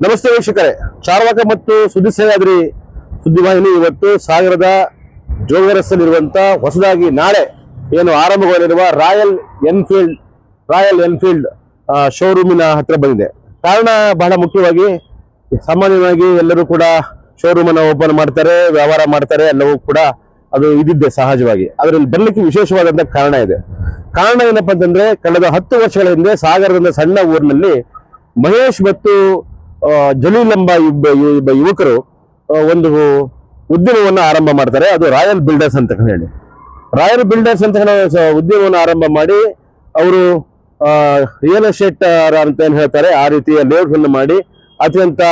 ನಮಸ್ತೆ ವೀಕ್ಷಕರೇ. ಚಾರ್ವಾಕ ಮತ್ತು ಸುದ್ದಿ ಸಹ್ಯಾದ್ರಿ ಸುದ್ದಿವಾಹಿನಿ ಇವತ್ತು ಸಾಗರದ ಜೋಗರಸ್ಸಲ್ಲಿರುವಂತ ಹೊಸದಾಗಿ ನಾಳೆ ಏನು ಆರಂಭಗೊಳ್ಳಲಿರುವ ರಾಯಲ್ ಎನ್ಫೀಲ್ಡ್ ರಾಯಲ್ ಎನ್ಫೀಲ್ಡ್ ಶೋರೂಮಿನ ಹತ್ರ ಬಂದಿದೆ. ಕಾರಣ ಬಹಳ ಮುಖ್ಯವಾಗಿ ಸಾಮಾನ್ಯವಾಗಿ ಎಲ್ಲರೂ ಕೂಡ ಶೋರೂಮ್ ಓಪನ್ ಮಾಡ್ತಾರೆ, ವ್ಯವಹಾರ ಮಾಡ್ತಾರೆ, ಎಲ್ಲವೂ ಕೂಡ ಅದು ಇದಿದ್ದೆ ಸಹಜವಾಗಿ. ಅದರಲ್ಲಿ ಬರ್ಲಿಕ್ಕೆ ವಿಶೇಷವಾದಂತ ಕಾರಣ ಇದೆ. ಕಾರಣ ಏನಪ್ಪ ಅಂತಂದ್ರೆ, ಕಳೆದ ಹತ್ತು ವರ್ಷಗಳ ಹಿಂದೆ ಸಾಗರದಿಂದ ಸಣ್ಣ ಊರಿನಲ್ಲಿ ಮಹೇಶ್ ಮತ್ತು ಜಲೀಲಂಬಾ ಇಬ್ಬ ಇಬ್ಬ ಯುವಕರು ಒಂದು ಉದ್ಯಮವನ್ನು ಆರಂಭ ಮಾಡ್ತಾರೆ. ಅದು ರಾಯಲ್ ಬಿಲ್ಡರ್ಸ್ ಅಂತ ಹೇಳಿ. ರಾಯಲ್ ಬಿಲ್ಡರ್ಸ್ ಅಂತ ಉದ್ಯಮವನ್ನು ಆರಂಭ ಮಾಡಿ ಅವರು ರಿಯಲ್ ಎಸ್ಟೇಟ್ ಅಂತ ಏನು ಹೇಳ್ತಾರೆ, ಆ ರೀತಿಯ ಲೇಔಟ್ ಮಾಡಿ, ಅತ್ಯಂತ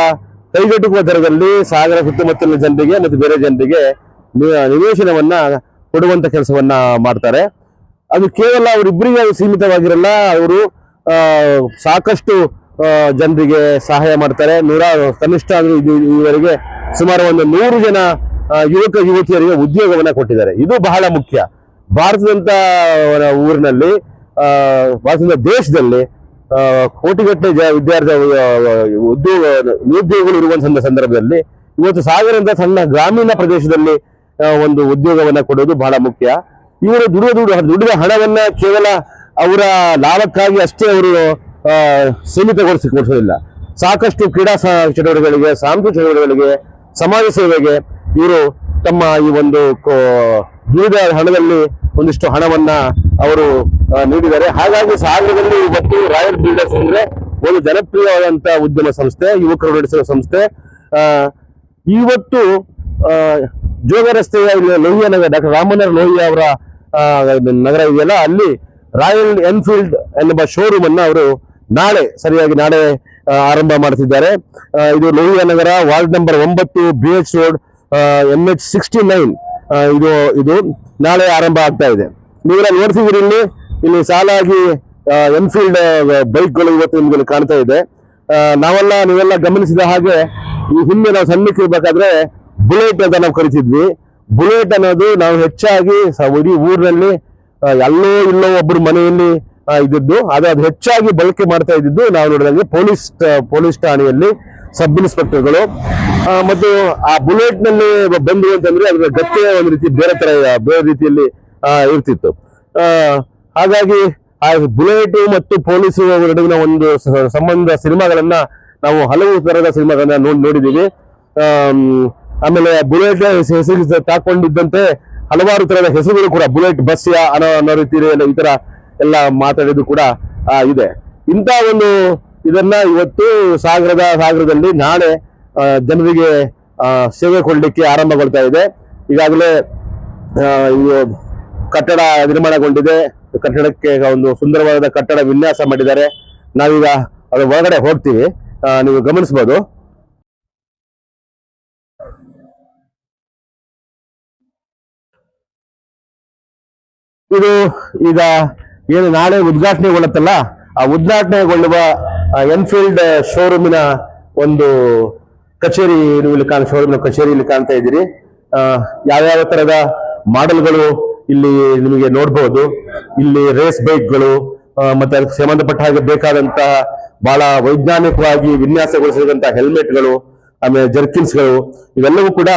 ಕೈಗೆಟುಕುವ ದರದಲ್ಲಿ ಸಾಗರ ಸುತ್ತಮುತ್ತಲಿನ ಜನರಿಗೆ ಮತ್ತು ಬೇರೆ ಜನರಿಗೆ ನಿವೇಶನವನ್ನ ಕೊಡುವಂತ ಕೆಲಸವನ್ನ ಮಾಡ್ತಾರೆ. ಅದು ಕೇವಲ ಅವರಿಬ್ಬರಿಗೆ ಸೀಮಿತವಾಗಿರಲ್ಲ, ಅವರು ಸಾಕಷ್ಟು ಜನರಿಗೆ ಸಹಾಯ ಮಾಡ್ತಾರೆ. ನೂರಾರು ಕನಿಷ್ಠ ಅಂದ್ರೆ ಇದು ಈವರೆಗೆ ಸುಮಾರು ಒಂದು ನೂರು ಜನ ಯುವಕ, ಯುವತಿಯರಿಗೆ ಉದ್ಯೋಗವನ್ನ ಕೊಟ್ಟಿದ್ದಾರೆ. ಇದು ಬಹಳ ಮುಖ್ಯ. ಭಾರತದಂತ ಊರಿನಲ್ಲಿ ಭಾರತದ ದೇಶದಲ್ಲಿ ಕೋಟಿಗಟ್ಟಲೆ ಜ, ವಿದ್ಯಾರ್ಥಿ ಉದ್ಯೋಗ, ನಿರುದ್ಯೋಗಗಳು ಇರುವಂಥ ಸಂದರ್ಭದಲ್ಲಿ, ಇವತ್ತು ಸಾಗರದ ಸಣ್ಣ ಗ್ರಾಮೀಣ ಪ್ರದೇಶದಲ್ಲಿ ಒಂದು ಉದ್ಯೋಗವನ್ನ ಕೊಡೋದು ಬಹಳ ಮುಖ್ಯ. ಇವರು ದುಡಿದ ದುಡಿದ ದುಡಿದ ಹಣವನ್ನ ಕೇವಲ ಅವರ ಲಾಭಕ್ಕಾಗಿ ಅಷ್ಟೇ ಅವರು ಸೀಮಿತಗೊಳಿಸಿ ಕೊಡಿಸೋದಿಲ್ಲ ಸಾಕಷ್ಟು ಕ್ರೀಡಾ ಚಟುವಟಿಕೆಗಳಿಗೆ, ಸಾಂಸ್ಕೃತಿಕ ಚಟುವಟಿಕೆಗಳಿಗೆ, ಸಮಾಜ ಸೇವೆಗೆ ಇವರು ತಮ್ಮ ಈ ಒಂದು ದುಡಿದ ಹಣದಲ್ಲಿ ಒಂದಿಷ್ಟು ಹಣವನ್ನ ಅವರು ನೀಡಿದ್ದಾರೆ. ಹಾಗಾಗಿ ಸಾಗರದಲ್ಲಿ ಇವತ್ತು ರಾಯಲ್ ಬಿಲ್ಡರ್ಸ್ ಅಂದ್ರೆ ಒಂದು ಜನಪ್ರಿಯವಾದಂತ ಉದ್ಯಮ ಸಂಸ್ಥೆ, ಯುವಕರು ನಡೆಸುವ ಸಂಸ್ಥೆ. ಇವತ್ತು ಜೋಗ ರಸ್ತೆಯ ಇಲ್ಲಿ ಲೋಹಿಯಾ ನಗರ, ಡಾಕ್ಟರ್ ರಾಮನರ್ ಲೋಹಿಯಾ ಅವರ ನಗರ ಇದೆಯಲ್ಲ, ಅಲ್ಲಿ ರಾಯಲ್ ಎನ್ಫೀಲ್ಡ್ ಎನ್ನುವ ಶೋರೂಮ್ ಅನ್ನ ಅವರು ನಾಳೆ ಸರಿಯಾಗಿ ನಾಳೆ ಆರಂಭ ಮಾಡ್ತಿದ್ದಾರೆ. ಇದು ಲೋಹಿಯಾ ನಗರ, ವಾರ್ಡ್ ನಂಬರ್ ಒಂಬತ್ತು B H road N H sixty nine ಇದು ಇದು ನಾಳೆ ಆರಂಭ ಆಗ್ತಾ ಇದೆ. ನೀವೆಲ್ಲ ನೋಡ್ತಿದ್ದೀರಿ ಇಲ್ಲಿ ಇಲ್ಲಿ ಸಾಲಾಗಿ ಎನ್ಫೀಲ್ಡ್ ಬೈಕ್ಗಳು ಇವತ್ತು ನಿಮ್ಗೆ ಕಾಣ್ತಾ ಇದೆ. ನಾವೆಲ್ಲ, ನೀವೆಲ್ಲ ಗಮನಿಸಿದ ಹಾಗೆ ಈ ಹಿಂದೆ ನಾವು ಸಣ್ಣಕ್ಕೆ ಇರ್ಬೇಕಾದ್ರೆ ಬುಲೆಟ್ ಅಂತ ನಾವು ಕರಿತಿದ್ವಿ. ಬುಲೆಟ್ ಅನ್ನೋದು ನಾವು ಹೆಚ್ಚಾಗಿ ಇಡೀ ಊರಿನಲ್ಲಿ ಎಲ್ಲೋ ಇಲ್ಲೋ ಒಬ್ಬರು ಮನೆಯಲ್ಲಿ ಇದ್ದಿದ್ದು. ಅದು ಅದು ಹೆಚ್ಚಾಗಿ ಬಳಕೆ ಮಾಡ್ತಾ ಇದ್ದಿದ್ದು ನಾವು ನೋಡಿದಂಗೆ ಪೊಲೀಸ್ ಪೊಲೀಸ್ ಠಾಣೆಯಲ್ಲಿ ಸಬ್ ಇನ್ಸ್ಪೆಕ್ಟರ್ಗಳು. ಮತ್ತು ಆ ಬುಲೆಟ್ನಲ್ಲಿ ಬಂದು ಅಂತಂದ್ರೆ ಅದರ ಗತ್ತೆ ಒಂದು ರೀತಿ ಬೇರೆ ತರ ಬೇರೆ ರೀತಿಯಲ್ಲಿ ಇರ್ತಿತ್ತು. ಹಾಗಾಗಿ ಆ ಬುಲೆಟ್ ಮತ್ತು ಪೊಲೀಸ್ ನಡುವಿನ ಒಂದು ಸಂಬಂಧ ಸಿನಿಮಾಗಳನ್ನ ನಾವು ಹಲವು ತರದ ಸಿನಿಮಾಗಳನ್ನ ನೋಡಿ, ನೋಡಿದೀವಿ. ಆಮೇಲೆ ಬುಲೆಟ್ ಹೆಸರು ತಾಕೊಂಡಿದ್ದಂತೆ ಹಲವಾರು ತರದ ಹೆಸರುಗಳು ಕೂಡ ಬುಲೆಟ್ ಬಸ್ ಅನ್ನೋ ಅನ್ನೋ ರೀತಿ ಈ ತರ ಎಲ್ಲ ಮಾತಾಡಿದ್ದು ಕೂಡ ಇದೆ. ಇಂಥ ಒಂದು ಇದನ್ನ ಇವತ್ತು ಸಾಗರದ, ಸಾಗರದಲ್ಲಿ ನಾಳೆ ಜನರಿಗೆ ಸೇವೆ ಕೊಡಲಿಕ್ಕೆ ಆರಂಭಗೊಳ್ತಾ ಇದೆ. ಈಗಾಗಲೇ ಕಟ್ಟಡ ನಿರ್ಮಾಣಗೊಂಡಿದೆ. ಕಟ್ಟಡಕ್ಕೆ ಒಂದು ಸುಂದರವಾದ ಕಟ್ಟಡ ವಿನ್ಯಾಸ ಮಾಡಿದ್ದಾರೆ. ನಾವೀಗ ಅದರ ಒಳಗಡೆ ಹೋಗ್ತೀವಿ. ನೀವು ಗಮನಿಸಬಹುದು ಇದು ಈಗ ಏನು ನಾಳೆ ಉದ್ಘಾಟನೆಗೊಳ್ಳುತ್ತಲ್ಲ, ಆ ಉದ್ಘಾಟನೆಗೊಳ್ಳುವ ಎನ್ಫೀಲ್ಡ್ ಶೋರೂಮಿನ ಒಂದು ಕಚೇರಿ ಇಲ್ಲಿ ಕಾಣ ಶೋರೂಮಿನ ಕಚೇರಿ ಇಲ್ಲಿ ಕಾಣ್ತಾ ಇದ್ದೀರಿ. ಯಾವ್ಯಾವ ತರದ ಮಾಡೆಲ್ಗಳು ಇಲ್ಲಿ ನಿಮಗೆ ನೋಡ್ಬೋದು. ಇಲ್ಲಿ ರೇಸ್ ಬೈಕ್ಗಳು ಮತ್ತೆ ಅದಕ್ಕೆ ಸಂಬಂಧಪಟ್ಟ ಹಾಗೆ ಬೇಕಾದಂತಹ ಬಹಳ ವೈಜ್ಞಾನಿಕವಾಗಿ ವಿನ್ಯಾಸಗೊಳಿಸಿದಂತಹ ಹೆಲ್ಮೆಟ್ಗಳು, ಆಮೇಲೆ ಜರ್ಕಿನ್ಸ್ಗಳು, ಇವೆಲ್ಲವೂ ಕೂಡ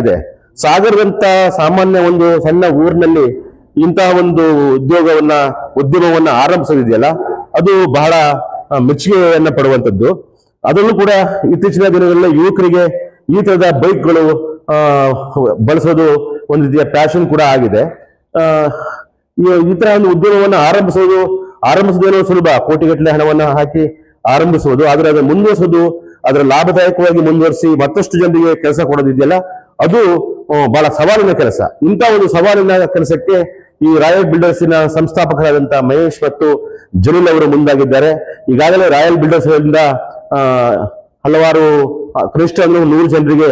ಇದೆ. ಸಾಗರದಂತ ಸಾಮಾನ್ಯ ಒಂದು ಸಣ್ಣ ಊರಿನಲ್ಲಿ ಇಂತಹ ಒಂದು ಉದ್ಯೋಗವನ್ನ, ಉದ್ಯಮವನ್ನ ಆರಂಭಿಸೋದಿದೆಯಲ್ಲ, ಅದು ಬಹಳ ಮೆಚ್ಚುಗೆಯನ್ನ ಪಡುವಂಥದ್ದು. ಅದರಲ್ಲೂ ಕೂಡ ಇತ್ತೀಚಿನ ದಿನಗಳಲ್ಲಿ ಯುವಕರಿಗೆ ಈ ತರದ ಬೈಕ್ಗಳು ಬಳಸೋದು ಒಂದು ರೀತಿಯ ಪ್ಯಾಷನ್ ಕೂಡ ಆಗಿದೆ. ಈ- ತರ ಒಂದು ಉದ್ಯಮವನ್ನು ಆರಂಭಿಸೋದು ಆರಂಭಿಸೋದೇನೋ ಸುಲಭ. ಕೋಟಿಗಟ್ಟಲೆ ಹಣವನ್ನ ಹಾಕಿ ಆರಂಭಿಸುವುದು, ಆದರೆ ಅದನ್ನು ಮುಂದುವರಿಸೋದು, ಅದರ ಲಾಭದಾಯಕವಾಗಿ ಮುಂದುವರಿಸಿ ಮತ್ತಷ್ಟು ಜನರಿಗೆ ಕೆಲಸ ಕೊಡೋದಿದೆಯಲ್ಲ, ಅದು ಬಹಳ ಸವಾಲಿನ ಕೆಲಸ. ಇಂಥ ಒಂದು ಸವಾಲಿನ ಕೆಲಸಕ್ಕೆ ಈ ರಾಯಲ್ ಬಿಲ್ಡರ್ಸಿನ ಸಂಸ್ಥಾಪಕರಾದಂತಹ ಮಹೇಶ್ ಮತ್ತು ಜಲೀಲ್ ಅವರು ಮುಂದಾಗಿದ್ದಾರೆ. ಈಗಾಗಲೇ ರಾಯಲ್ ಬಿಲ್ಡರ್ಸ್ ಹಲವಾರು ಕನಿಷ್ಠ ಅಂದ್ರೆ ನೂರು ಜನರಿಗೆ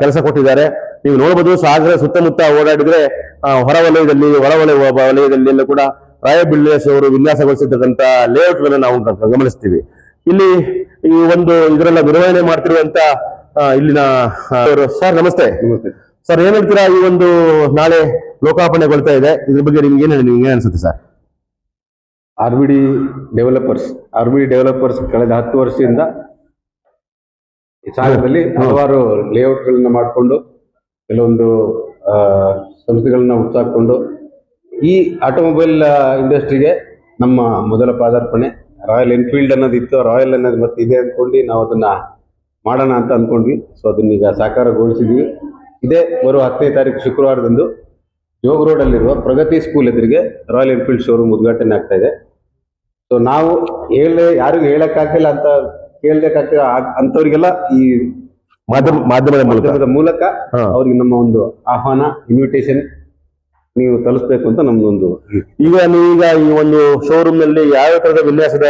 ಕೆಲಸ ಕೊಟ್ಟಿದ್ದಾರೆ. ನೀವು ನೋಡಬಹುದು ಸಾಗರ ಸುತ್ತಮುತ್ತ ಓಡಾಡಿದ್ರೆ ಹೊರ ವಲಯದಲ್ಲಿ ಹೊರ ವಲಯ ವಲಯದಲ್ಲಿ ಎಲ್ಲ ಕೂಡ ರಾಯಲ್ ಬಿಲ್ಡರ್ಸ್ ಅವರು ವಿನ್ಯಾಸಗೊಳಿಸಿರ್ತಕ್ಕಂಥ ಲೇಔಟ್ ಗಳನ್ನ ನಾವು ಗಮನಿಸ್ತೀವಿ. ಇಲ್ಲಿ ಈ ಒಂದು ಇದರೆಲ್ಲ ನಿರ್ವಹಣೆ ಮಾಡ್ತಿರುವಂತ ಇಲ್ಲಿನ ಸರ್ ನಮಸ್ತೆ. ಸರ್ ಏನ್ ಹೇಳ್ತೀರಾ ಈ ಒಂದು ನಾಳೆ ಲೋಕಾರ್ಪಣೆಗೊಳ್ತಾ ಇದೆ. ಇದ್ರ ಬಗ್ಗೆ ನಿಮ್ಗೆ ಏನು ನಿಮ್ಗೆ ಅನ್ಸುತ್ತೆ sir? R B D developers R B D developers ಕಳೆದ ಹತ್ತು ವರ್ಷದಿಂದ ಸಾಗರದಲ್ಲಿ ಹಲವಾರು ಲೇಔಟ್ಗಳನ್ನ ಮಾಡಿಕೊಂಡು ಕೆಲವೊಂದು ಸಂಸ್ಥೆಗಳನ್ನ ಹುಟ್ಟಾಕೊಂಡು ಈ ಆಟೋಮೊಬೈಲ್ ಇಂಡಸ್ಟ್ರಿಗೆ ನಮ್ಮ ಮೊದಲ ಪಾದಾರ್ಪಣೆ ರಾಯಲ್ ಎನ್ಫೀಲ್ಡ್ ಅನ್ನೋದಿತ್ತು. ರಾಯಲ್ ಅನ್ನೋದು ಮತ್ತೆ ಇದೆ ಅಂದ್ಕೊಂಡು ನಾವು ಅದನ್ನ ಮಾಡೋಣ ಅಂತ ಅಂದ್ಕೊಂಡ್ವಿ ಸೊ ಅದನ್ನ ಈಗ ಸಾಕಾರಗೊಳಿಸಿದ್ವಿ. ಇದೇ ಬರುವ ಹತ್ತನೇ ತಾರೀಕು ಶುಕ್ರವಾರದಂದು ಯೋಗ ರೋಡಲ್ಲಿರುವ ಪ್ರಗತಿ ಸ್ಕೂಲ್ ಎದುರಿಗೆ ರಾಯಲ್ ಎನ್ಫೀಲ್ಡ್ ಶೋರೂಮ್ ಉದ್ಘಾಟನೆ ಆಗ್ತಾ ಇದೆ. ಸೊ ನಾವು ಹೇಳದೆ ಯಾರಿಗೂ ಹೇಳಕ್ಕಾಗಿಲ್ಲ ಅಂತ ಕೇಳಬೇಕಾಗ್ತಿಲ್ಲ. ಅಂತವ್ರಿಗೆಲ್ಲ ಈ ಮಾಧ್ಯಮ ಮಾಧ್ಯಮದ ಮೂಲಕ. ಮಾಧ್ಯಮದ ಮೂಲಕ. ಅವ್ರಿಗೆ ನಮ್ಮ ಒಂದು ಆಹ್ವಾನ ಇನ್ವಿಟೇಷನ್ ನೀವು ತಲುಸ್ಬೇಕು ಅಂತ ನಮ್ದೊಂದು ಈಗ ಈಗ ಈ ಒಂದು ಶೋರೂಮ್ನಲ್ಲಿ ಯಾವ ತರದ ವಿನ್ಯಾಸದ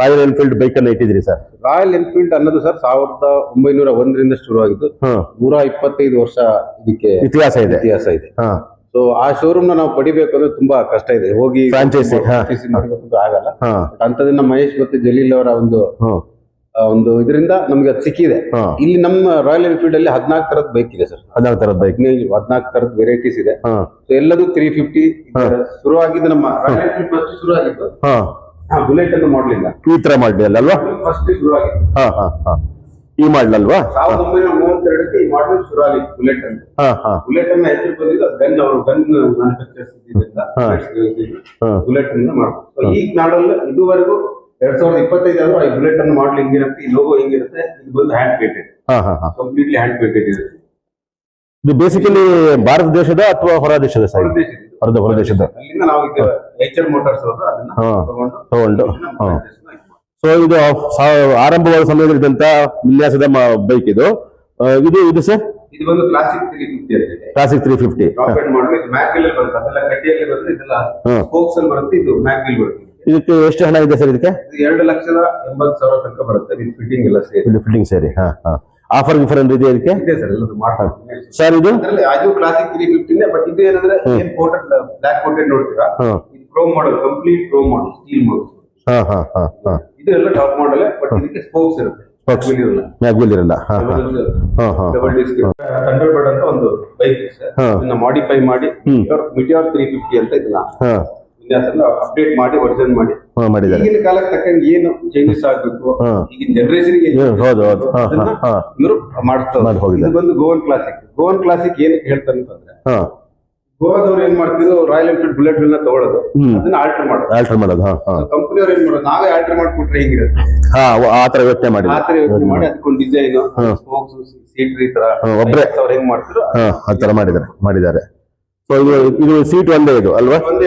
ರಾಯಲ್ ಎನ್ಫೀಲ್ಡ್ ಬೈಕ್ ಅನ್ನ ಇಟ್ಟಿದ್ರಿ ಸರ್? ರಾಯಲ್ ಎನ್ಫೀಲ್ಡ್ ಅನ್ನೋದು ಸರ್ ಸಾವಿರದ ಒಂಬೈನೂರ ಒಂದರಿಂದ ಶುರುವಾಗಿದ್ದು ಆಗಿದ್ದು ನೂರ ಇಪ್ಪತ್ತೈದು ವರ್ಷ ಇದಕ್ಕೆ ಇತಿಹಾಸ ಇದೆ. ಇತಿಹಾಸ ಇದೆ. ಸೊ ಆ ಶೋರೂಮ್ನ ನಾವು ಪಡಿಬೇಕು ಅಂದ್ರೆ ತುಂಬಾ ಕಷ್ಟ ಇದೆ. ಹೋಗಿ ಫ್ರಾಂಚೈಸಿ. ಅಂತ ಆಗಲ್ಲ. ಅಂತದನ್ನ ಮಹೇಶ್ ಮತ್ತೆ ಜಲೀಲ್ ಅವರ ಒಂದು ಒಂದು ಇದರಿಂದ ನಮ್ಗೆ ಅದು ಸಿಕ್ಕಿದೆ. ಇಲ್ಲಿ ನಮ್ಮ ರಾಯಲ್ ಎನ್ಫೀಲ್ಡ್ ಅಲ್ಲಿ ಹದಿನಾಲ್ಕು ತರದ ಬೈಕ್ ಇದೆ ಸರ್. ಹದಿನಾಲ್ಕು ತರದ ಬೈಕ್ ಹದಿನಾಲ್ಕು ತರದ ವೆರೈಟೀಸ್ ಇದೆ. ಎಲ್ಲದು ಸೊ ಎಲ್ಲದೂ ತ್ರೀ ಫಿಫ್ಟಿ ಶುರುವಾಗಿದ್ದು ನಮ್ಮ ರಾಯಲ್ ಎನ್ಫೀಲ್ಡ್ ಫಸ್ಟ್ ಶುರುವಾಗಿದ್ದು ಬುಲೆಟ್ ಅನ್ನು ಮಾಡಲಿಲ್ಲ. ಈ ತರ ಮಾಡಲಿಲ್ಲ ಅಲ್ವಾ? ಫಸ್ಟ್ ಶುರುವಾಗಿತ್ತು ಹಾ ಹಾ. ಈ ಮಾಡಲ್ ಅಲ್ವಾ ಸಾವಿರದ ಒಂಬೈನೂರ ಮೂವತ್ತೆರಡಕ್ಕೆ ಈ ಮಾಡಲ್ ಶುರುವಾಗಿತ್ತು ಬುಲೆಟ್ ಅಂತ ಬುಲೆಟ್ ಅನ್ನ ಹೆಸರು ಬಂದಿದ್ದು ಗನ್ ಅವರು ಗನ್ ಮ್ಯಾನುಫ್ಯಾಕ್ಚರ್ಸ್ ಇದ್ದಿದ್ದರಿಂದ. ಬುಲೆಟ್ ಅನ್ನ ಮಾಡ್ಬೋದು. So ಈ ಮಾಡಲ್ ಇದುವರೆಗೂ ಎರಡ್ ಸಾವಿರದ ಇಪ್ಪತ್ತೈದು ಆದ್ರೂ ಈ ಬುಲೆಟ್ ಅನ್ನು ಮಾಡಲ್ ಹಿಂಗಿರುತ್ತೆ ಈ ಲೋಗೋ ಹಿಂಗಿರುತ್ತೆ ಇದು ಬಂದು hand painted completely hand painted ಇರುತ್ತೆ. ಇದು ಬೇಸಿಕಲಿ ಭಾರತ ದೇಶದ ಅಥವಾ ಹೊರ ದೇಶದ ಸರ್ ಹೊರ ದೇಶದ. ಅಲ್ಲಿಂದ ನಾವು ಈಗ ಎಚ್ ಎಲ್ ಮೋಟಾರ್ಸ್ ಅವರು ಅದನ್ನ. ತಗೊಂಡು ಸೊ ಇದು ಆರಂಭವಾದ ಸಮಯದಲ್ಲಿ ಇದ್ದಂತ ವಿನ್ಯಾಸದ ಬೈಕ್ ಇದು. ಇದು ಇದು ಸರ್? ಇದು ಬಂದು ಕ್ಲಾಸಿಕ್ ತ್ರೀ ಫಿಫ್ಟಿ ಅಂತ ಕ್ಲಾಸಿಕ್ ತ್ರೀ ಫಿಫ್ಟಿ ಅಲ್ಲಿ ಬರುತ್ತೆ ಅದೆಲ್ಲ ಕಡ್ಡಿಯಲ್ಲಿ ಬರುತ್ತೆ ಇದೆಲ್ಲ. ಅಲ್ಲಿ ಬರುತ್ತೆ ಇದು ಮ್ಯಾಗ್ವಿಲ್ ಬರುತ್ತೆ. ಇದಕ್ಕೆ ಎಷ್ಟು ಹಣ ಇದೆ ಸರ್ ಇದಕ್ಕೆ? ಇದು ಎರಡು ಲಕ್ಷದ ಎಂಬತ್ತು ಸಾವಿರ ತನಕ ಬರುತ್ತೆ ಇದು ಫಿಟ್ಟಿಂಗ್ ಎಲ್ಲ ಸೇರಿ. ಫಿಟ್ಟಿಂಗ್ ಸೇರಿ ಹಾ ಹಾ. ಆಫರ್ ಗಿಫರ್ ಇದೆ ಇದಕ್ಕೆ? ಇದೆ ಸರ್ ಎಲ್ಲದು ಮಾಡ್ಕೊಡ್ತೀನಿ ಸರ್ ಇದು? ಅದು ಕ್ಲಾಸಿಕ್ ತ್ರೀ ಫಿಫ್ಟಿನೇ ಬಟ್ ಇದು ಏನಂದ್ರೆ ಏನ್ ಕೋಟೆಡ್ ಬ್ಲಾಕ್ ಕೋಟೆಡ್ ನೋಡ್ತೀರಾ? ಇದು pro model complete pro model steel model ಹಾ ಹಾ ಹಾ ಹಾ. ಇದು ಎಲ್ಲ ಟಾಪ್ ಮಾಡಲ್ ಬಟ್ ಇದಕ್ಕೆ ಸ್ಪೋಕ್ಸ್ ಇರುತ್ತೆ. ಇರಲ್ಲ. ಮ್ಯಾಗ್ವಿಲ್ ಇರಲ್ಲ. ಹಾ ಹಾ. ಹಾ ಹಾ ಡಬಲ್ ಡಿಸ್ಕ್ ಥಂಡರ್ ಬರ್ಡ್ ಅಂತ ಒಂದು ಬೈಕ್. ಇದನ್ನ ಮಾಡಿಫೈ ಮಾಡಿ. ಮಿಟಿಯಾರ್ ತ್ರೀ ಫಿಫ್ಟಿ ಅಂತ ಇದನ್ನ ಹಾ. ಅಪ್ಡೇಟ್ ಮಾಡಿ ವರ್ಜನ್ ಮಾಡಿ. ಮಾಡಿದ್ದಾರೆ. ಈಗಿನ ಕಾಲಕ್ಕೆ ತಕ್ಕಂಗೆ ಏನು ಚೇಂಜಸ್ ಆಗ್ಬೇಕು. ಈಗಿನ ಜನರೇಷನ್ ಹೌದು, ಹೌದು. ಇವರು ಮಾಡ್ತಾರೆ ಇದು ಬಂದು ಗೋವನ್ ಕ್ಲಾಸಿಕ್ ಗೋವನ್ ಕ್ಲಾಸಿಕ್ ಏನಕ್ಕೆ ಹೇಳ್ತಾರೆ ಅಂತಂದ್ರೆ ಗೋವಾದವ್ರು ಏನ್ ಮಾಡ್ತಿದ್ರು? ರಾಯಲ್ ಎನ್ಫೀಲ್ಡ್ ಬುಲೆಟ್ ಗಳನ್ನ ತಗೊಳ್ಳೋದು. ಅದನ್ನ ಆಲ್ಟರ್ ಮಾಡೋದು. ಆಲ್ಟರ್ ಮಾಡೋದು ಹಾ ಹಾ. ಕಂಪನಿಯವ್ರು ಏನ್ ಮಾಡೋದು? ನಾವೇ ಆಲ್ಟರ್ ಮಾಡ್ಬಿಟ್ರೆ ಹೆಂಗಿರುತ್ತೆ? ಹಾ ಆ ತರ ಯೋಚನೆ ಮಾಡಿ ಆ ತರ ಯೋಚನೆ ಮಾಡಿ ಅದಕ್ಕೊಂದು ಡಿಸೈನ್. ಸ್ಪೋಕ್ಸ್ ಸೀಟ್ ಈ ತರ. ಹಾ, ಒಬ್ರೇ. ಅವ್ರು ಹೆಂಗ್ ಮಾಡ್ತಿದ್ರು? ಹಾ ಆ ತರ ಮಾಡಿದ್ದಾರೆ ಮಾಡಿದ್ದಾರೆ. ಸೊ ಇದು ಇದು ಸೀಟ್ ಒಂದೇ ಇದು ಅಲ್ವಾ? ಒಂದೇ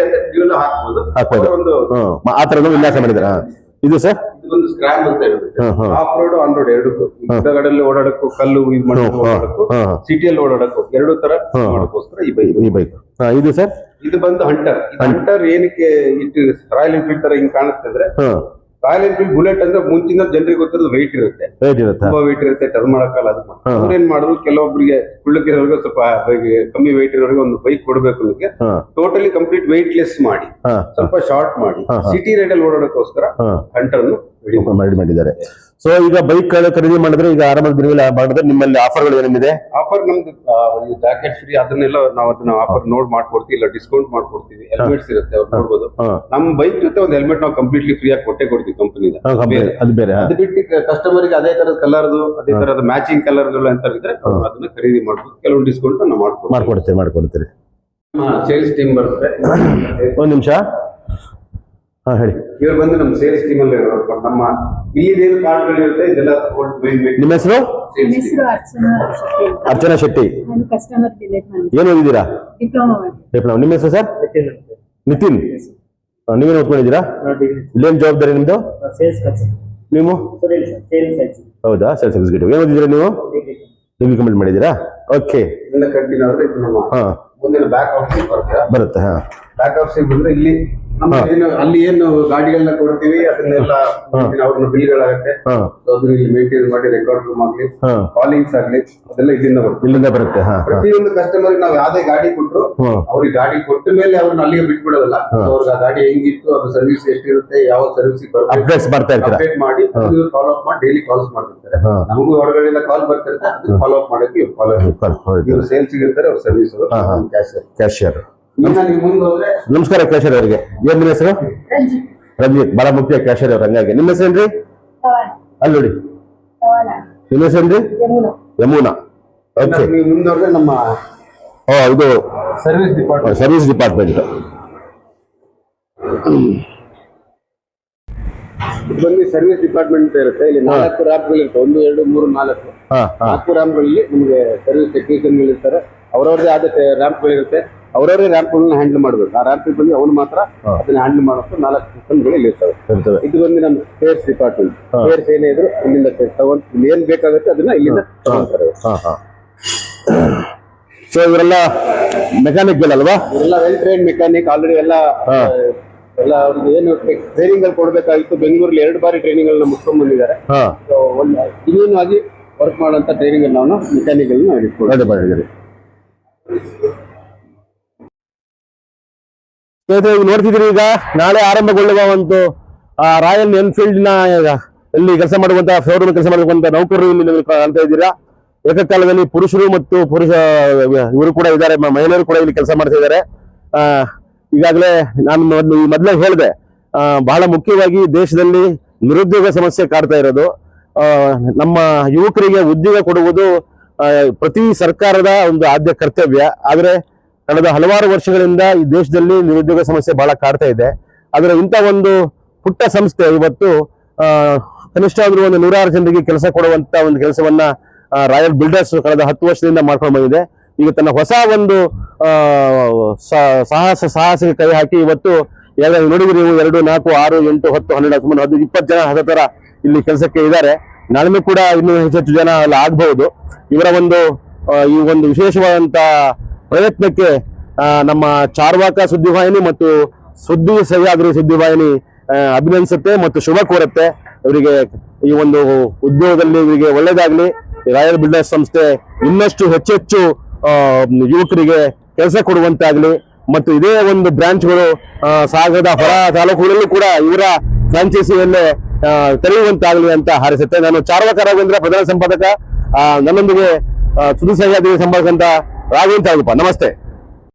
ಹಾಕ್ಬೋದು. ಹಾಕ್ಬೋದು. ಒಂದು ಆ ತರದ ವಿನ್ಯಾಸ ಮಾಡಿದ್ದಾರೆ ಹಾ. ಇದು ಸರ್ ಇದು ಒಂದು ಸ್ಕ್ರಾಮ್ ಅಂತ ಹೇಳುತ್ತೆ. ಆಫ್ ರೋಡ್ ಆನ್ ರೋಡ್ ಎರಡಕ್ಕೂ. ಗುಡ್ಡಗಾಡಲ್ಲಿ ಓಡಾಡಕ್ಕೂ ಕಲ್ಲು ಇದು ಮಾಡಿ ಹ್ಮ್, ಓಡಾಡಕ್ಕೂ ಸಿಟಿಯಲ್ಲಿ ಓಡಾಡಕ್ಕೂ ಎರಡು ತರ. ಮಾಡೋಕ್ಕೋಸ್ಕರ ಈ ಬೈಕ್ ಈ ಬೈಕ್ ಇದು ಸರ್ ಇದು ಬಂದು ಹಂಟರ್ ಹಂಟರ್ ಏನಕ್ಕೆ ಇಟ್ಟು ರಾಯಲ್ ಎನ್ಫೀಲ್ಡ್ ತರ ಹಿಂಗ್ ಕಾಣುತ್ತೆ ಅಂದ್ರೆ ರಾಯಲ್ ಎನ್ಫೀಲ್ಡ್ ಬುಲೆಟ್ ಅಂದ್ರೆ ಮುಂಚಿನ ಜನರಿಗೆ ಗೊತ್ತಿರೋದು ವೈಟ್ ಇರುತ್ತೆ. ತುಂಬಾ ವೆಯ್ಟ್ ಇರುತ್ತೆ ಟರ್ನ್ ಮಾಡಕ್ಕಲ್ಲ ಅದು. ಅವ್ರೇನ್ ಮಾಡಿದ್ರು? ಕೆಲವೊಬ್ಬರಿಗೆ ಕುಳ್ಳಕ್ಕಿರೋರ್ಗೆ ಸ್ವಲ್ಪ ಕಮ್ಮಿ ವೈಟ್ ಇರೋರಿಗೆ ಒಂದು ಬೈಕ್ ಕೊಡ್ಬೇಕು ಅನ್ನೋಕೆ ಟೋಟಲಿ ಕಂಪ್ಲೀಟ್ ವೆಯ್ಟ್ ಲೆಸ್ ಮಾಡಿ. ಸ್ವಲ್ಪ ಶಾರ್ಟ್ ಮಾಡಿ. ಸಿಟಿ ರೈಡ್ ಅಲ್ಲಿ ಓಡಾಡೋಕೋಸ್ಕರ ಹಂಟರ್ ರೆಡಿ ಮಾಡಿದ್ದಾರೆ. ಸೊ ಈಗ ಬೈಕ್ ಖರೀದಿ ಮಾಡಿದ್ರೆ ಈಗ ಆರಾಮಾಗಿ ದಿನಗಳ ಮಾಡಿದ್ರೆ ನಿಮ್ಮಲ್ಲಿ ಆಫರ್ಗಳು ಏನಿದೆ ಆಫರ್ ನಮ್ದು ಜಾಕೆಟ್ ಫ್ರೀ ಅದನ್ನೆಲ್ಲ ನಾವು ಅದನ್ನ ಆಫರ್ ನೋಡ್ ಮಾಡ್ಕೊಡ್ತೀವಿ ಇಲ್ಲ ಡಿಸ್ಕೌಂಟ್ ಮಾಡ್ಕೊಡ್ತೀವಿ. ಹೆಲ್ಮೆಟ್ಸ್ ಇರುತ್ತೆ ಅವ್ರು ನೋಡ್ಬೋದು. ನಮ್ ಬೈಕ್ ಜೊತೆ ಒಂದು ಹೆಲ್ಮೆಟ್ ನಾವು ಕಂಪ್ಲೀಟ್ಲಿ ಫ್ರೀ ಆಗಿ ಕೊಟ್ಟೆ ಕೊಡ್ತೀವಿ ಕಂಪನಿ ಕಸ್ಟಮರ್ಗೆ ಅದು ಬೇರೆ ಅದು ಬಿಟ್ಟು ಕಸ್ಟಮರ್ಗೆ ಅದೇ ತರದ ಕಲರ್ ಅದೇ ತರದ ಮ್ಯಾಚಿಂಗ್ ಕಲರ್ಗಳು ಅಂತ ಇದ್ರೆ ಅದನ್ನ ಖರೀದಿ ಮಾಡ್ಬೋದು ಕೆಲವು ಡಿಸ್ಕೌಂಟ್ ನಾವು ಮಾಡ್ಕೊಡ್ತೀವಿ ಮಾಡ್ಕೊಡ್ತೀರಿ ಮಾಡ್ಕೊಡ್ತೀರಿ ಸೇಲ್ಸ್ ಟೀಮ್ ಬರುತ್ತೆ ಒಂದ್ ನಿಮಿಷ. ಹಾ ಹೇಳಿ. ಇವ್ರು ಬಂದು ನಮ್ಮ ಸೇಲ್ಸ್ ಟೀಮ್ ಅಲ್ಲಿ ಇರೋರು. ನಮ್ಮ ಇರುತ್ತೆ ಇದೆಲ್ಲ ನಿಮ್ಮ ಹೆಸರು? ನನ್ನ ಹೆಸರು ಅರ್ಚನಾ ಶೆಟ್ಟಿ. ಅಂತ. ಅರ್ಚನಾ ಶೆಟ್ಟಿ. ನಾನು ಕಸ್ಟಮರ್ ಡಿಲೈಟ್ ಮ್ಯಾನೇಜರ್ ಏನು ಓದಿದ್ದೀರಾ? ಡಿಪ್ಲೊಮಾ ಮಾಡಿ ನಿಮ್ಮ ಹೆಸರು ಸರ್? ನಿತಿನ್ ನೀವೇನು ಓದ್ಕೊಂಡಿದ್ದೀರಾ ಇಲ್ಲೇನು ಜವಾಬ್ದಾರಿ ನಿಮ್ದು? ಸೇಲ್ಸ್ ನೀವು? ಸೇಲ್ಸ್ ಎಕ್ಸಿಕ್ಯೂಟಿವ್ ಹೌದಾ? ಸೇಲ್ಸ್ ಎಕ್ಸಿಕ್ಯೂಟಿವ್ ಏನು ಓದಿದ್ದೀರಾ ನೀವು? ಡಿಗ್ರಿ ಕಂಪ್ಲೀಟ್ ಮಾಡಿದ್ದೀರಾ? ಓಕೆ ಕಂಟಿನ್ಯೂ ಆದ್ರೆ ಇದು ನಮ್ಮ ಹಾ. ಮುಂದಿನ ಬ್ಯಾಕ್ ಆಫೀಸ್ ಬರ್ತೀರಾ? ಬರುತ್ತೆ ಹಾ. ಬ್ಯಾಕ್ ಆಫೀಸ್ ಬಂದ್ರೆ ಇಲ್ಲಿ ಏನು ಅಲ್ಲಿ ಏನು ಗಾಡಿಗಳನ್ನ ಕೊಡ್ತೀವಿ ಅದನ್ನೆಲ್ಲ ಅವ್ರನ್ನ ಬಿಲ್ಗಳಾಗತ್ತೆ. ಅದನ್ನ ಇಲ್ಲಿ ಮೇಂಟೈನ್ ಮಾಡಿ ರೆಕಾರ್ಡ್ ರೂಮ್ ಆಗ್ಲಿ ಕಾಲಿಂಗ್ಸ್ ಆಗ್ಲಿ ಅದೆಲ್ಲ ಇದರಿಂದ ಬರುತ್ತೆ. ಇಲ್ಲಿಂದ ಬರುತ್ತೆ ಪ್ರತಿಯೊಂದು ಕಸ್ಟಮರ್ ನಾವು ಯಾವ್ದೇ ಗಾಡಿ ಕೊಟ್ರು ಅವ್ರಿಗೆ ಗಾಡಿ ಕೊಟ್ಟ ಮೇಲೆ ಅವ್ರನ್ನ ಅಲ್ಲಿಗೆ ಬಿಟ್ಬಿಡೋದಲ್ಲ. ಅವ್ರಿಗೆ ಆ ಗಾಡಿ ಹೆಂಗಿತ್ತು ಅದ್ರ ಸರ್ವಿಸ್ ಎಷ್ಟಿರುತ್ತೆ ಯಾವ ಸರ್ವಿಸ್ ಅಪ್ಡೇಟ್ ಮಾಡ್ತಾ ಇರ್ತಾರೆ? ಅಪ್ಡೇಟ್ ಮಾಡಿ ಫಾಲೋ ಅಪ್ ಮಾಡಿ ಡೈಲಿ ಕಾಲ್ಸ್ ಮಾಡ್ತಿರ್ತಾರೆ. ನಮಗೂ ಹೊರಗಡೆಯಿಂದ ಕಾಲ್ ಬರ್ತಿರ್ತಾರೆ ಫಾಲೋ ಅಪ್ ಮಾಡೋಕೆ ಫಾಲೋ ಸೇಲ್ಸ್ ಇರ್ತಾರೆ ಅವ್ರ ಸರ್ವಿಸ್ ಕ್ಯಾಶಿಯರ್. ಕ್ಯಾಶಿಯರ್ ಇನ್ನ ಮುಂದೆ ಹೋದ್ರೆ ನಮಸ್ಕಾರ ಕ್ಯಾಶಿಯರ್ ಅವರಿಗೆ. ಏನ್ ನಿಮ್ಮ ಹೆಸರು? ರಂಜಿತ್. ಬಹಳ ಮುಖ್ಯ ಕ್ಯಾಶರ್ ಅವ್ರ ಹಂಗಾಗಿ. ನಿಮ್ಮ ಹೆಸರೇನ್ರಿ ಅಲ್ಲಿ ನೋಡಿ. ನಿಮ್ಮ ಹೆಸರೇನ್ರಿ ಯಮುನು. ಓಕೆ ನಮ್ಮ ಓ ಇದು ಸರ್ವಿಸ್ ಡಿಪಾರ್ಟ್ಮೆಂಟ್. Service department. ಬಂದು ಸರ್ವಿಸ್ ಡಿಪಾರ್ಟ್ಮೆಂಟ್ ಇರುತ್ತೆ. ಇಲ್ಲಿ ನಾಲ್ಕು ರ್ಯಾಪ್ಗಳು ಇರುತ್ತೆ. ಒಂದು ಎರಡು ಮೂರು ನಾಲ್ಕು. ನಾಲ್ಕು ರ್ಯಾಂಪ್ಗಳಲ್ಲಿ ನಿಮಗೆ ಸರ್ವಿಸ್ ಟೆಕ್ನಿಷಿಯನ್ಗಳು ಇರ್ತಾರೆ ಅವರವ್ರದೇ ಆದ ರ್ಯಾಂಪ್ಗಳಿರುತ್ತೆ ಅವರವರೇ ರ್ಯಾಂಪ್ಗಳನ್ನ ಹ್ಯಾಂಡಲ್ ಮಾಡಬೇಕು. ಆ ರ್ಯಾಂಪ್ ಬಂದು ಅವ್ನು ಮಾತ್ರ ಅದನ್ನ ಹ್ಯಾಂಡಲ್ ಮಾಡೋಕೆ ನಾಲ್ಕು ಸಿಸ್ಟಮ್ಗಳು ಇಲ್ಲಿ ಇರ್ತವೆ. ಇರ್ತವೆ. ಇದು ಬಂದು ನಮ್ಮ ಸ್ಪೇರ್ಸ್ ಡಿಪಾರ್ಟ್ಮೆಂಟ್ ಸ್ಪೇರ್ಸ್ ಏನೇ ಇದ್ರು ಇಲ್ಲಿಂದ ತಗೊಂಡು ಇಲ್ಲಿ ಏನ್ ಬೇಕಾಗುತ್ತೆ ಅದನ್ನ ಇಲ್ಲಿಂದ ತಗೊಂತಾರೆ ಹಾ ಸೊ ಇವರೆಲ್ಲ ಮೆಕ್ಯಾನಿಕ್ ಅಲ್ವಾ ಇವರೆಲ್ಲ ವೆಲ್ ಟ್ರೈನ್ ಮೆಕ್ಯಾನಿಕ್ ಆಲ್ರೆಡಿ ಎಲ್ಲ. ಎಲ್ಲ ಅವ್ರಿಗೆ ಏನು ಟ್ರೈನಿಂಗ್ಗಳು ಕೊಡ್ಬೇಕಾಗಿತ್ತು. ಬೆಂಗಳೂರಲ್ಲಿ ಎರಡು ಬಾರಿ ಟ್ರೈನಿಂಗ್ ಗಳನ್ನ ಮುಗಿಸ್ಕೊಂಡ್ ಬಂದಿದ್ದಾರೆ. ಹಾ. ಸೊ ಒಂದು ಇನ್ನೇನು ಆಗಿ ವರ್ಕ್ ಮಾಡುವಂತ ಟ್ರೈನಿಂಗ್ ಅನ್ನು ನಾವು ಮೆಕ್ಯಾನಿಕ್ ನಾವು ಇಟ್ಕೊಳ್ತೀವಿ ರೆಡಿ ಮಾಡಿದ್ದೀರಿ ಸ್ನೇಹಿತರೆ ನೋಡ್ತಿದ್ದೀರಿ ಈಗ ನಾಳೆ ಆರಂಭಗೊಳ್ಳುವ ಒಂದು ರಾಯಲ್ ಎನ್ಫೀಲ್ಡ್ನ ಇಲ್ಲಿ ಕೆಲಸ ಮಾಡುವಂತಹ ಶೋರೂಮ್ ಕೆಲಸ ಮಾಡುವಂತಹ ನೌಕರರು ಇಲ್ಲಿ ನೀವು ಕಾಣ್ತಾ ಇದ್ದೀರಾ. ಏಕಕಾಲದಲ್ಲಿ ಪುರುಷರು ಮತ್ತು ಪುರುಷ, ಇವರು ಕೂಡ ಇದ್ದಾರೆ ಮಹಿಳೆಯರು ಕೂಡ ಇಲ್ಲಿ ಕೆಲಸ ಮಾಡ್ತಾ ಇದ್ದಾರೆ. ಈಗಾಗಲೇ ನಾನು ಮೊದಲು ಈ ಮೊದಲೇ ಹೇಳಿದೆ ಬಹಳ ಮುಖ್ಯವಾಗಿ ದೇಶದಲ್ಲಿ ನಿರುದ್ಯೋಗ ಸಮಸ್ಯೆ ಕಾಡ್ತಾ ಇರೋದು. ನಮ್ಮ ಯುವಕರಿಗೆ ಉದ್ಯೋಗ ಕೊಡುವುದು ಪ್ರತಿ ಸರ್ಕಾರದ ಒಂದು ಆದ್ಯ ಕರ್ತವ್ಯ. ಆದರೆ ಕಳೆದ ಹಲವಾರು ವರ್ಷಗಳಿಂದ ಈ ದೇಶದಲ್ಲಿ ನಿರುದ್ಯೋಗ ಸಮಸ್ಯೆ ಬಹಳ ಕಾಡ್ತಾ ಇದೆ. ಆದರೆ ಇಂಥ ಒಂದು ಪುಟ್ಟ ಸಂಸ್ಥೆ ಇವತ್ತು ಕನಿಷ್ಠ ಅಂದ್ರೂ ಒಂದು ನೂರಾರು ಜನರಿಗೆ ಕೆಲಸ ಕೊಡುವಂತ ಒಂದು ಕೆಲಸವನ್ನ ರಾಯಲ್ ಬಿಲ್ಡರ್ಸ್ ಕಳೆದ ಹತ್ತು ವರ್ಷದಿಂದ ಮಾಡ್ಕೊಂಡು ಬಂದಿದೆ. ಈಗ ತನ್ನ ಹೊಸ ಒಂದು ಸಾಹಸ ಸಾಹಸಕ್ಕೆ ಕೈ ಹಾಕಿ ಇವತ್ತು ಎರಡು, ನೋಡಿದ್ರೆ ನೀವು, ಎರಡು, ನಾಲ್ಕು, ಆರು, ಎಂಟು, ಹತ್ತು, ಹನ್ನೆರಡು ಹತ್ತು ಹದಿನೈದು, ಇಪ್ಪತ್ತು ಜನ ಹದತರ ಇಲ್ಲಿ ಕೆಲಸಕ್ಕೆ ಇದ್ದಾರೆ. ನಾಳೆನೂ ಕೂಡ ಇನ್ನೂ ಹೆಚ್ಚು ಜನ ಅಲ್ಲಿ ಆಗ್ಬಹುದು. ಇವರ ಒಂದು ಈ ಒಂದು ವಿಶೇಷವಾದಂತ ಪ್ರಯತ್ನಕ್ಕೆ ನಮ್ಮ ಚಾರ್ವಾಕ ಸುದ್ದಿವಾಹಿನಿ ಮತ್ತು ಸುದ್ದಿ ಸಹ್ಯಾದ್ರಿ ಸುದ್ದಿವಾಹಿನಿ ಅಭಿನಂದಿಸುತ್ತೆ ಮತ್ತು ಶುಭ ಕೋರುತ್ತೆ. ಇವರಿಗೆ ಈ ಒಂದು ಉದ್ಯೋಗದಲ್ಲಿ ಇವರಿಗೆ ಒಳ್ಳೇದಾಗ್ಲಿ ರಾಯಲ್ ಬಿಲ್ಡರ್ಸ್ ಸಂಸ್ಥೆ ಇನ್ನಷ್ಟು ಹೆಚ್ಚೆಚ್ಚು ಯುವಕರಿಗೆ ಕೆಲಸ ಕೊಡುವಂತಾಗ್ಲಿ. ಮತ್ತು ಇದೇ ಒಂದು ಬ್ರಾಂಚ್ಗಳು ಸಾಗರದ ಹೊರ ತಾಲೂಕುಗಳಲ್ಲೂ ಕೂಡ ಇವರ ಫ್ರಾಂಚೈಸಿಯಲ್ಲೇ ತೆರೆಯುವಂತಾಗಲಿ ಅಂತ ಹಾರಿಸುತ್ತೆ. ನಾನು ಚಾರ್ವಾಕ ರಾಘವೇಂದ್ರ ಪ್ರಧಾನ ಸಂಪಾದಕ ನನ್ನೊಂದಿಗೆ ಸುದ್ದಿ ಸಹ್ಯಾದ್ರಿ ಸಂಪಾದಕ ಅಂತ ರಾಘವೇಂದ್ರ ರಾಘಪ್ಪ ನಮಸ್ತೆ